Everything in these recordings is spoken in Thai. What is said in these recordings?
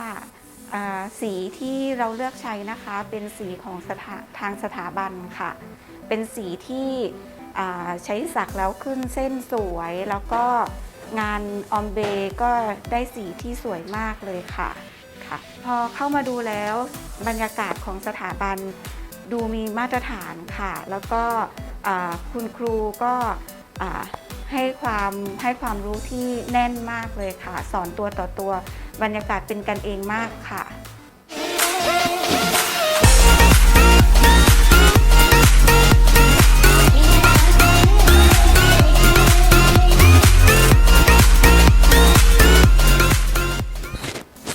ค่ะสีที่เราเลือกใช้นะคะเป็นสีของาทางสถาบันค่ะ เป็นสีที่ใช้สักแล้วขึ้นเส้นสวยแล้วก็งานออมเบก็ได้สีที่สวยมากเลยค่ะค่ะ พอเข้ามาดูแล้วบรรยากาศของสถาบันดูมีมาตรฐานค่ะ แล้วก็คุณครูก็ ให้ความให้ความรู้ที่แน่นมากเลยค่ะ สอนตัวต่อตัว บรรยากาศเป็นกันเองมากค่ะ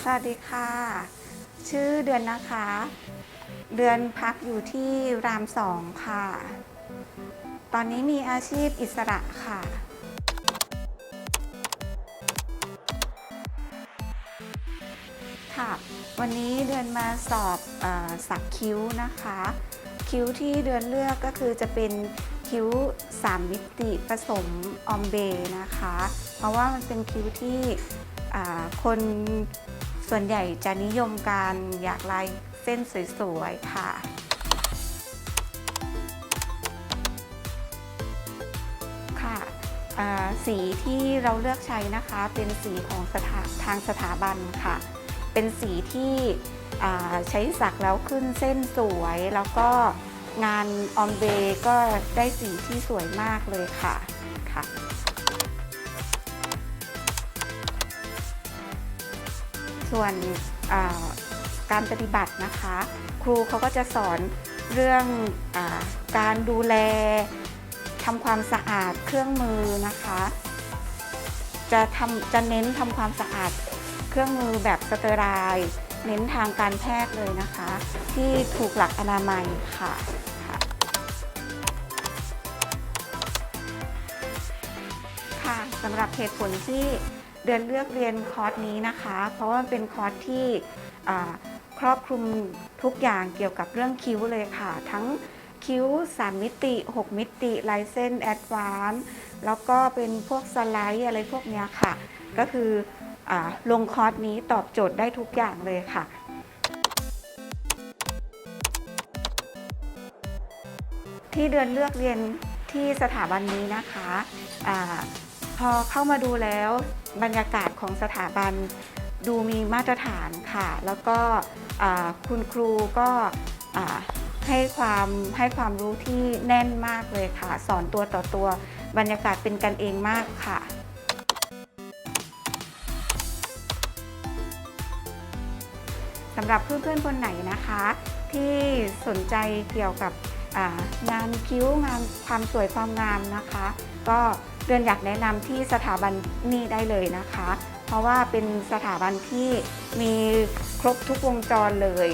สวัสดีค่ะ ชื่อเดือนนะคะ เดือนพักอยู่ที่รามสองค่ะ ตอนนี้มีอาชีพอิสระค่ะ ค่ะ วันนี้เดือนมาสอบอสักคิ้วนะคะ คิ้วที่เดือนเลือกก็คือจะเป็นคิ้ว 3 มิติผสมออมเบนะคะ เพราะว่ามันเป็นคิ้วที่คนส่วนใหญ่จะนิยมการอยากลายเส้นสวยๆค่ะค่ะสีที่เราเลือกใช้นะคะเป็นสีของสถาทางสถาบันค่ะ เป็นสีที่ใช้สักแล้วขึ้นเส้นสวยแล้วก็งานออมเบก็ได้สีที่สวยมากเลยค่ะค่ะ ส่วนการปฏิบัตินะคะ ครูเขาก็จะสอนเรื่องอการดูแลทำความสะอาดเครื่องมือนะคะ จะทำจะเน้นทำความสะอาด เครื่องมือแบบสเตอร์ไรล์เน้นทางการแพทย์เลยนะคะ ที่ถูกหลักอนามัยค่ะค่ะสำหรับเหตุผลที่เดือนเลือกเรียนคอร์สนี้นะคะ เพราะว่าเป็นคอร์สที่ครอบคลุมทุกอย่างเกี่ยวกับเรื่องคิ้วเลยค่ะ ทั้งคิ้ว 3 มิติ 6 มิติลายเส้นแอดวานซ์แล้วก็เป็นพวกสไลด์อะไรพวกนี้ค่ะ ก็คือ ลงคอร์สนี้ตอบโจทย์ได้ทุกอย่างเลยค่ะที่เดือนเลือกเรียนที่สถาบันนี้นะคะอพอเข้ามาดูแล้วบรรยากาศของสถาบันดูมีมาตรฐานค่ะ แล้วก็คุณครูก็ให้ความให้ความรู้ที่แน่นมากเลยค่ะ สอนตัวต่อตัวบรรยากาศเป็นกันเองมากค่ะ สำหรับเพื่อนๆคนไหนนะคะ ที่สนใจเกี่ยวกับงานคิ้วงานความสวยความงามนะคะ ก็เดือนอยากแนะนำที่สถาบันนี้ได้เลยนะคะ เพราะว่าเป็นสถาบันที่มีครบทุกวงจรเลย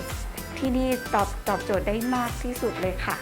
ที่นี่ตอบตอบโจทย์ได้มากที่สุดเลยค่ะ